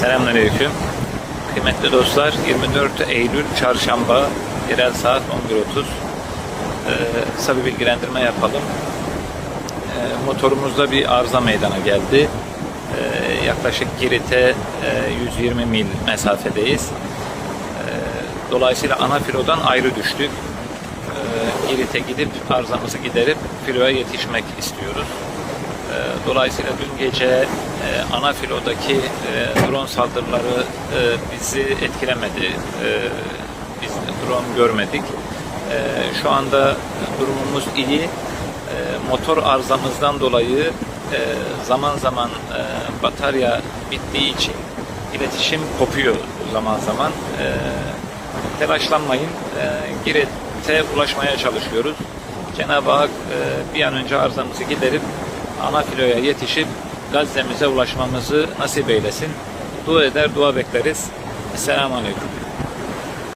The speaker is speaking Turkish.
Selamünaleyküm. Kıymetli dostlar, 24 Eylül Çarşamba, yerel saat 11.30. Ee, kısa bir bilgilendirme yapalım. Ee, motorumuzda bir arıza meydana geldi. Ee, yaklaşık Girit'e e, 120 mil mesafedeyiz. Ee, dolayısıyla ana filodan ayrı düştük. Ee, Girit'e gidip arızamızı giderip filoya yetişmek istiyoruz. Dolayısıyla dün gece e, ana filodaki e, drone saldırıları e, bizi etkilemedi. E, Biz drone görmedik. E, Şu anda durumumuz iyi. E, Motor arızamızdan dolayı e, zaman zaman e, batarya bittiği için iletişim kopuyor zaman zaman. E, Telaşlanmayın. E, Girit'e ulaşmaya çalışıyoruz. Cenab-ı Hak e, bir an önce arızamızı giderip ana filoya yetişip Gazze'mize ulaşmamızı nasip eylesin. Dua eder, dua bekleriz. Esselamu Aleyküm.